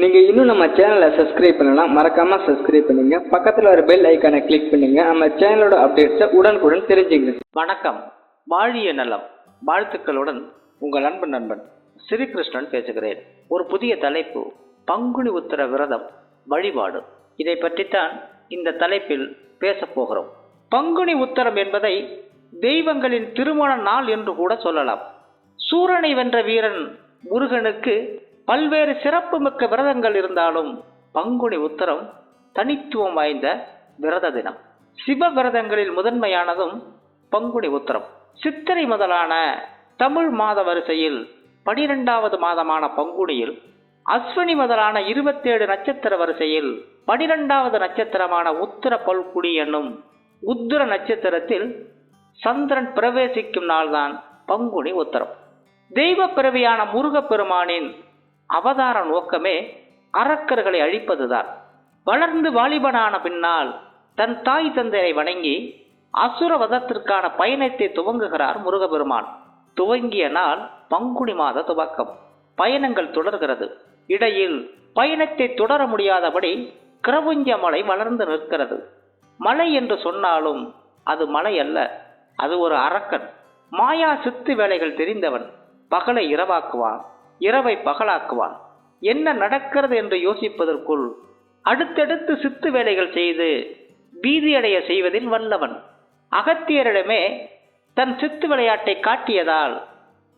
நீங்கள் இன்னும் நம்ம சேனலை சப்ஸ்கிரைப் பண்ணலாம் மறக்காம சப்ஸ்கிரைப் பண்ணுங்க. பக்கத்தில் வர பெல் ஐக்கானை கிளிக் பண்ணுங்க. நம்ம சேனலோட அப்டேட்ஸை உடனுக்குடன் தெரிஞ்சுங்க வணக்கம். வாழிய நலம். வாழ்த்துக்களுடன் உங்கள் அன்பு நண்பன் ஸ்ரீகிருஷ்ணன் பேசுகிறேன். ஒரு புதிய தலைப்பு பங்குனி உத்தர விரதம் வழிபாடு. இதை பற்றித்தான் இந்த தலைப்பில் பேசப் போகிறோம். பங்குனி உத்தரம் என்பதை தெய்வங்களின் திருமண நாள் என்று கூட சொல்லலாம். சூரனை வென்ற வீரன் முருகனுக்கு பல்வேறு சிறப்புமிக்க விரதங்கள் இருந்தாலும் பங்குனி உத்தரம் தனித்துவம் வாய்ந்த விரத தினம். சிவ விரதங்களில் முதன்மையானதும் பங்குனி உத்தரம். சித்திரை முதலான தமிழ் மாத வரிசையில் பனிரெண்டாவது மாதமான பங்குனியில் அஸ்வினி முதலான இருபத்தேழு நட்சத்திர வரிசையில் பனிரெண்டாவது நட்சத்திரமான உத்தர பல்குடி என்னும் உத்திர நட்சத்திரத்தில் சந்திரன் பிரவேசிக்கும் நாள்தான் பங்குனி உத்தரம். தெய்வ பிறவியான முருகப்பெருமானின் அவதார நோக்கமே அரக்கர்களை அழிப்பதுதான். வளர்ந்து வாலிபனான பின்னால் தன் தாய் தந்தையை வணங்கி அசுரவதத்திற்கான பயணத்தை துவங்குகிறார் முருகபெருமான். துவங்கிய நாள் பங்குனி மாத துவக்கம். பயணங்கள் தொடர்கிறது. இடையில் பயணத்தை தொடர முடியாதபடி கிரபுஞ்ச மலை வளர்ந்து நிற்கிறது. மலை என்று சொன்னாலும் அது மலை அல்ல அது ஒரு அரக்கன். மாயா சித்து வேலைகள் தெரிந்தவன் பகலை இரவாக்குவான். இரவை பகலாக்குவான். என்ன நடக்கிறது என்று யோசிப்பதற்குள் அடுத்தடுத்து சித்து வேலைகள் செய்து பீதியடைய செய்வதில் வல்லவன். அகத்தியரிடமே தன் சித்து விளையாட்டை காட்டியதால்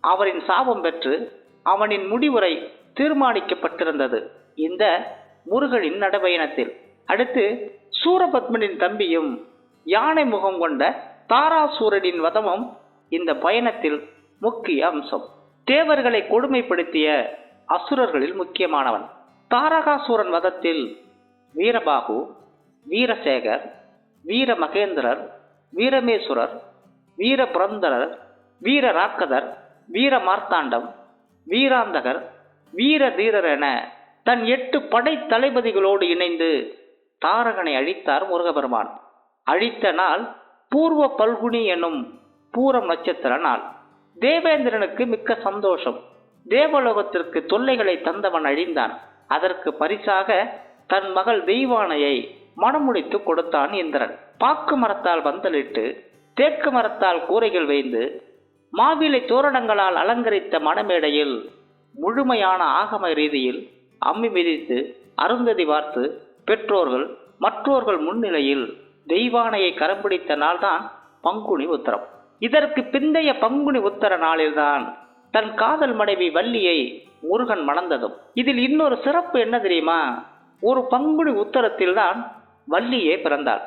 அவரின் சாபம் பெற்று அவனின் முடிவுரை தீர்மானிக்கப்பட்டிருந்தது. இந்த முருகனின் நடபயணத்தில். அடுத்து சூரபத்மனின் தம்பியும் யானை முகம் கொண்ட தாராசூரனின் வதமும் இந்த பயணத்தில் முக்கிய அம்சம். தேவர்களை கொடுமைப்படுத்திய அசுரர்களில் முக்கியமானவன். தாரகாசூரன் வதத்தில் வீரபாகு வீரசேகர் வீர மகேந்திரர் வீரமேசுரர் வீரபுரந்தரர் வீர ராக்கதர் வீர மார்த்தாண்டம் வீராந்தகர் வீர தீரர் என தன் எட்டு படை தளபதிகளோடு இணைந்து தாரகனை அழித்தார் முருகபெருமான். அழித்த நாள் பூர்வ பல்குனி எனும் பூரம் நட்சத்திர நாள். தேவேந்திரனுக்கு மிக்க சந்தோஷம். தேவலோகத்திற்கு தொல்லைகளை தந்தவன் அழிந்தான். அதற்கு பரிசாக தன் மகள் தெய்வானையை மனமுடித்து கொடுத்தான் இந்திரன். பாக்கு மரத்தால் பந்தலிட்டு தேக்கு மரத்தால் கூரைகள் வைந்து மாவிலை தோரணங்களால் அலங்கரித்த மணமேடையில் முழுமையான ஆகம ரீதியில் அம்மி மிதித்து அருந்ததி பார்த்து பெற்றோர்கள் மற்றோர்கள் முன்னிலையில் தெய்வானையை கரம்பிடித்த நாள்தான் பங்குனி உத்தரம். இதற்கு பிந்தைய பங்குனி உத்தர நாளில்தான் தன் காதல் மனைவி வள்ளியை முருகன் மணந்ததும். இதில் இன்னொரு சிறப்பு என்ன தெரியுமா? ஒரு பங்குனி உத்தரத்தில்தான் வள்ளியே பிறந்தாள்.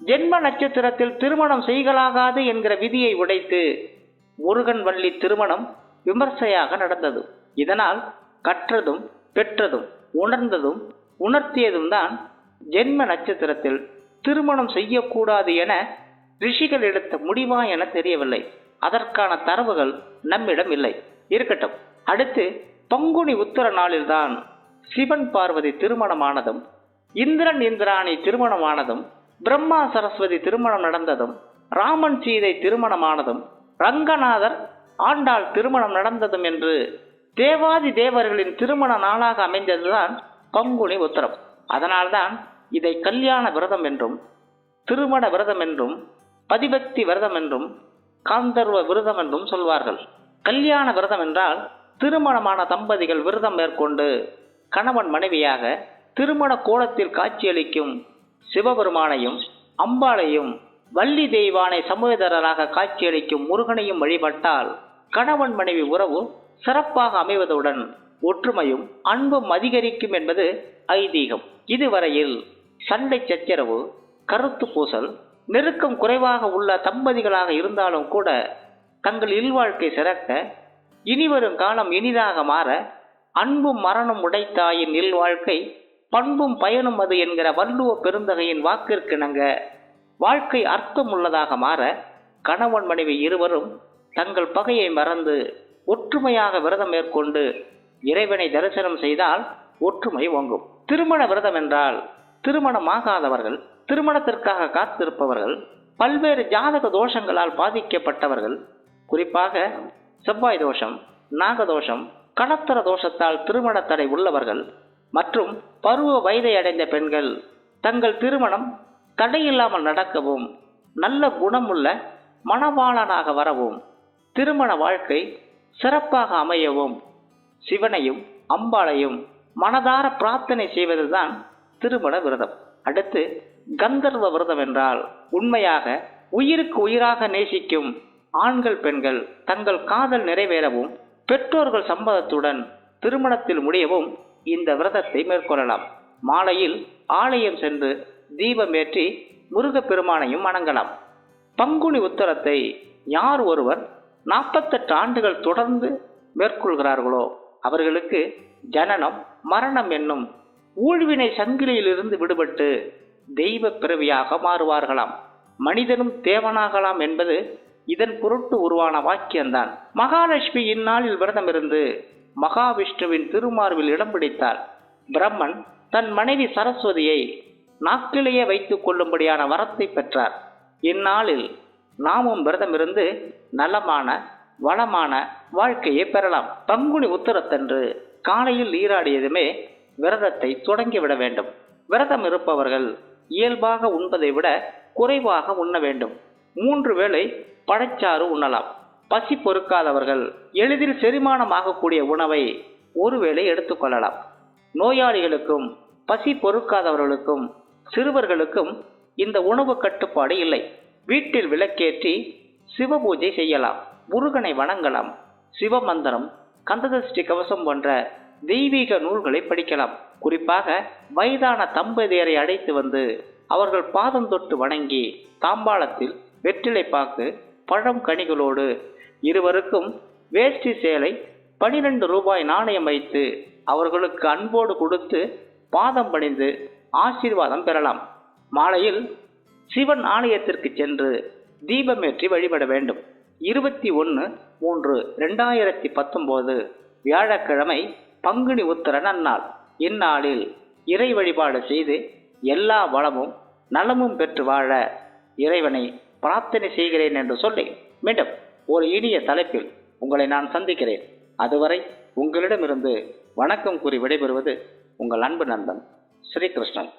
ஜென்ம நட்சத்திரத்தில் திருமணம் செய்கலாகாது என்கிற விதியை உடைத்து முருகன் வள்ளி திருமணம் விமர்சையாக நடந்தது. இதனால் கற்றதும் பெற்றதும் உணர்ந்ததும் உணர்த்தியதும் தான் ஜென்ம நட்சத்திரத்தில் திருமணம் செய்யக்கூடாது என ரிஷிகள் எடுத்த முடிவா என தெரியவில்லை. அதற்கான தரவுகள் நம்மிடம் இல்லை. இருக்கட்டும். அடுத்து பங்குனி உத்தர நாளில்தான் சிவன் பார்வதி திருமணமானதும் இந்திரன் இந்திராணி திருமணமானதும் பிரம்மா சரஸ்வதி திருமணம் நடந்ததும் ராமன் சீதை திருமணமானதும் ரங்கநாதர் ஆண்டாள் திருமணம் நடந்ததும் என்று தேவாதி தேவர்களின் திருமண நாளாக அமைந்ததுதான் பங்குனி உத்தரம். அதனால்தான் இதை கல்யாண விரதம் என்றும் திருமண விரதம் என்றும் பதிபக்தி விரதம் என்றும் காந்தர்வ விரதம் என்றும் சொல்வார்கள். கல்யாண விரதம் என்றால் திருமணமான தம்பதிகள் விரதம் மேற்கொண்டு கணவன் மனைவியாக திருமண கோலத்தில் காட்சியளிக்கும் சிவபெருமானையும் அம்பாளையும் வள்ளி தெய்வானை சமூகதரராக காட்சியளிக்கும் முருகனையும் வழிபட்டால் கணவன் மனைவி உறவு சிறப்பாக அமைவதுடன் ஒற்றுமையும் அன்பும் அதிகரிக்கும் என்பது ஐதீகம். இதுவரையில் சண்டை சச்சரவு கருத்து பூசல் நெருக்கம் குறைவாக உள்ள தம்பதிகளாக இருந்தாலும் கூட தங்கள் இல்வாழ்க்கை சிறக்க இனிவரும் காலம் இனிதாக மாற அன்பும் மரணம் உடைத்தாயின் இல்வாழ்க்கை பண்பும் பயனும் அது என்கிற வள்ளுவ பெருந்தகையின் வாக்கிற்கிணங்க வாழ்க்கை அர்த்தம் உள்ளதாக மாற கணவன் மனைவி இருவரும் தங்கள் பகையை மறந்து ஒற்றுமையாக விரதம் மேற்கொண்டு இறைவனை தரிசனம் செய்தால் ஒற்றுமை ஓங்கும். திருமண விரதம் என்றால் திருமணமாகாதவர்கள் திருமணத்திற்காக காத்திருப்பவர்கள் பல்வேறு ஜாதக தோஷங்களால் பாதிக்கப்பட்டவர்கள் குறிப்பாக செவ்வாய் தோஷம் நாகதோஷம் கடத்தர தோஷத்தால் திருமண தடை உள்ளவர்கள் மற்றும் பருவ வயதை அடைந்த பெண்கள் தங்கள் திருமணம் தடையில்லாமல் நடக்கவும் நல்ல குணமுள்ள மணவாளனாக வரவும் திருமண வாழ்க்கை சிறப்பாக அமையவும் சிவனையும் அம்பாளையும் மனதார பிரார்த்தனை செய்வதுதான் திருமண விரதம். அடுத்து கந்தர்வ விரதம் என்றால் உண்மையாக உயிருக்கு உயிராக நேசிக்கும் ஆண்கள் பெண்கள் தங்கள் காதல் நிறைவேறவும் பெற்றோர்கள் சம்மதத்துடன் திருமணத்தில் முடியவும் இந்த விரதத்தை மேற்கொள்ளலாம். மாலையில் ஆலயம் சென்று தீபமேற்றி முருகப்பெருமானையும் வணங்கலாம். பங்குனி உத்தரத்தை யார் ஒருவர் நாற்பத்தெட்டு ஆண்டுகள் தொடர்ந்து மேற்கொள்கிறார்களோ அவர்களுக்கு ஜனனம் மரணம் என்னும் ஊழ்வினை சங்கிலியிலிருந்து விடுபட்டு தெய்வ பிறவியாக மாறுவார்களாம். மனிதனும் தேவனாகலாம் என்பது இதன் பொருட்டு உருவான வாக்கியம்தான். மகாலட்சுமி இந்நாளில் விரதமிருந்து மகாவிஷ்ணுவின் திருமார்பில் இடம் பிடித்தார். பிரம்மன் தன் மனைவி சரஸ்வதியை நாக்கிலேயே வைத்துக் கொள்ளும்படியான வரத்தை பெற்றார். இந்நாளில் நாமும் விரதமிருந்து நலமான வளமான வாழ்க்கையை பெறலாம். பங்குனி உத்தரத்தன்று காலையில் நீராடியதுமே விரதத்தை தொடங்கிவிட வேண்டும். விரதம் இருப்பவர்கள் இயல்பாக உண்பதை விட குறைவாக உண்ண வேண்டும். மூன்று வேளை பழச்சாறு உண்ணலாம். பசி பொறுக்காதவர்கள் எளிதில் செரிமானமாகக்கூடிய உணவை ஒருவேளை எடுத்துக்கொள்ளலாம் நோயாளிகளுக்கும் பசி பொறுக்காதவர்களுக்கும் சிறுவர்களுக்கும் இந்த உணவு கட்டுப்பாடு இல்லை. வீட்டில் விளக்கேற்றி சிவபூஜை செய்யலாம். முருகனை வணங்கலாம். சிவமந்திரம் கந்ததஷ்டி கவசம் போன்ற தெய்வீக நூல்களை படிக்கலாம். குறிப்பாக வயதான தம்பதியரை அழைத்து வந்து அவர்கள் பாதம் தொட்டு வணங்கி தாம்பாளத்தில் வெற்றிலை பாக்கு பழம் கனிகளோடு இருவருக்கும் வேஷ்டி சேலை பனிரெண்டு ரூபாய் நாணயம் வைத்து அவர்களுக்கு அன்போடு கொடுத்து பாதம் பணிந்து ஆசீர்வாதம் பெறலாம். மாலையில் சிவன் ஆலயத்திற்கு சென்று தீபமேற்றி வழிபட வேண்டும். இருபத்தி ஒன்று மூன்று ரெண்டாயிரத்தி பத்தொம்போது வியாழக்கிழமை பங்குனி உத்தர நன்னாள் இந்நாளில் இறை வழிபாடு செய்து எல்லா வளமும் நலமும் பெற்று வாழ இறைவனை பிரார்த்தனை செய்கிறேன் என்று சொல்லி மீண்டும் ஒரு இனிய தலைப்பில் உங்களை நான் சந்திக்கிறேன். அதுவரை உங்களிடமிருந்து வணக்கம் கூறி விடைபெறுவது உங்கள் அன்பு நண்பன் ஸ்ரீகிருஷ்ணன்